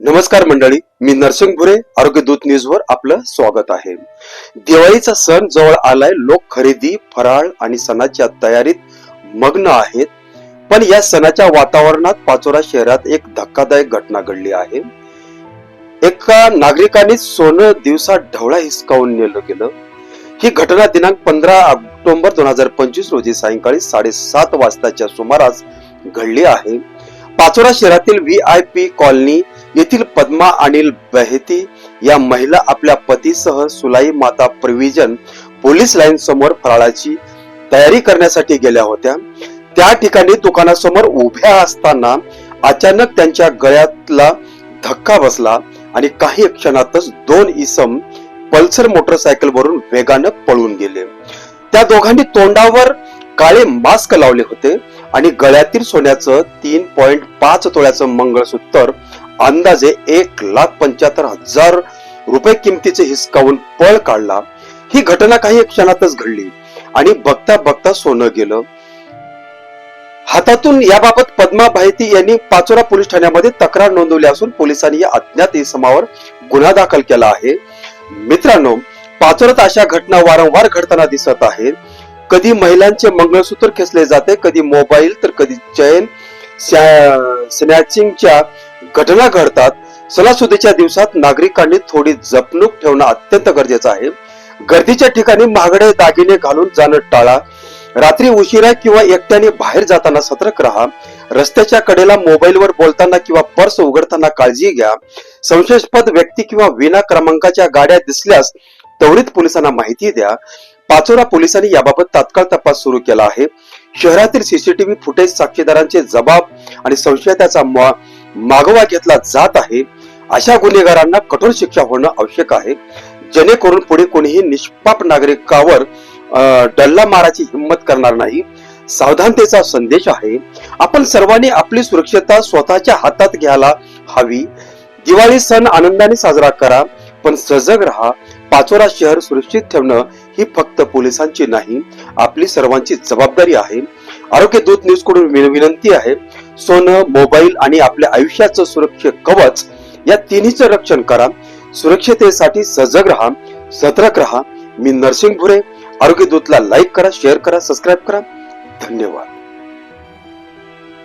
नमस्कार मंडळी मी नरसिंग भुरे आरोग्य दूत न्यूज वर आपलं स्वागत आहे. दिवाळीचा सण जवळ आलाय लोक खरेदी फराळ आणि सणाच्या तयारीत मग्न आहेत. पण या सणाच्या वातावरणात पाचोरा शहरात एक धक्कादायक घटना घडली आहे. एका नागरिकाने सोनं दिवसा ढवळा हिसकावून नेलं गेलं. ही घटना दिनांक पंधरा ऑक्टोबर दोन हजार पंचवीस रोजी सायंकाळी साडेसात वाजताच्या सुमारास घडली आहे. पाचोरा शहरातील व्ही आय पी कॉलनी येथील पद्मा अनिल बहेती या महिला आपल्या पतीसह सुलाई माता प्रिव्हिजन पोलीस लाईन समोर फराळाची तयारी करण्यासाठी गेल्या होत्या. त्या ठिकाणी दुकानासमोर उभ्या असताना अचानक त्यांच्या गळ्यातला धक्का बसला आणि काही क्षणातच दोन इसम पल्सर मोटरसायकल वरून वेगानं पळून गेले. त्या दोघांनी तोंडावर काळे मास्क लावले होते. आणि गळ्यातील सोन्याचं तीन पॉइंट पाच तोळ्याचं मंगळसूत्र अंदाजे एक लाख पंच्याहत्तर हजार रुपये किमतीचे हिसकावून पळ काढला. ही घटना काही क्षणातच घडली. आणि बघता बघता सोनं गेलं. हातातून याबाबत पद्मा भायती यांनी पाचोरा पोलीस ठाण्यामध्ये तक्रार नोंदवली असून पोलिसांनी या अज्ञात इसमावर गुन्हा दाखल केला आहे. मित्रांनो पाचोरात अशा घटना वारंवार घडताना दिसत आहेत. कधी महिलांचे मंगळसूत्र खेचले जाते कधी मोबाईल तर कधी चैन स्नॅचिंगच्या घटना घडतात. सणासुदीच्या दिवसात नागरिकांनी थोडी जपणूक ठेवणं अत्यंत गरजेचं आहे. गर्दीच्या ठिकाणी महागडे दागिने घालून जाणं टाळा. रात्री उशिरा किंवा एकट्याने बाहेर जाताना सतर्क राहा. रस्त्याच्या कडेला मोबाईलवर बोलताना किंवा पर्स उघडताना काळजी घ्या. संशयास्पद व्यक्ती किंवा विना क्रमांकाच्या गाड्या दिसल्यास त्वरित पोलिसांना माहिती द्या. पाचोरा पोलिसांनी याबाबत तात्काळ तपास सुरू केला आहे. शहरातील सीसीटीव्ही फुटेज साक्षीदारांचे जबाब आणि संशयताचा मागोवा घेतला जात आहे. अशा गुन्हेगारांना कठोर शिक्षा होणं आवश्यक आहे. जेणेकरून पुढे कोणीही निष्पाप नागरिकावर अं, डल्ला माराची हिंमत करणार नाही. सावधानतेचा संदेश आहे. आपण सर्वांनी आपली सुरक्षता स्वतःच्या हातात घ्यायला हवी. दिवाळी सण आनंदाने साजरा करा. पण सजग राहा. पाचोरा शहर सुरक्षित ठेवणं ही फक्त पोलिसांची नाही आपली सर्वांची जबाबदारी आहे. आरोग्य दूत न्यूजकडून विनंती आहे सोनं मोबाईल आणि आपल्या आयुष्याचं सुरक्षित कवच या तिन्हीचं रक्षण करा. सुरक्षितेसाठी सजग राहा सतर्क राहा. मी नरसिंग भुरे. आरोग्य दूतला लाईक करा शेअर करा सबस्क्राईब करा. धन्यवाद.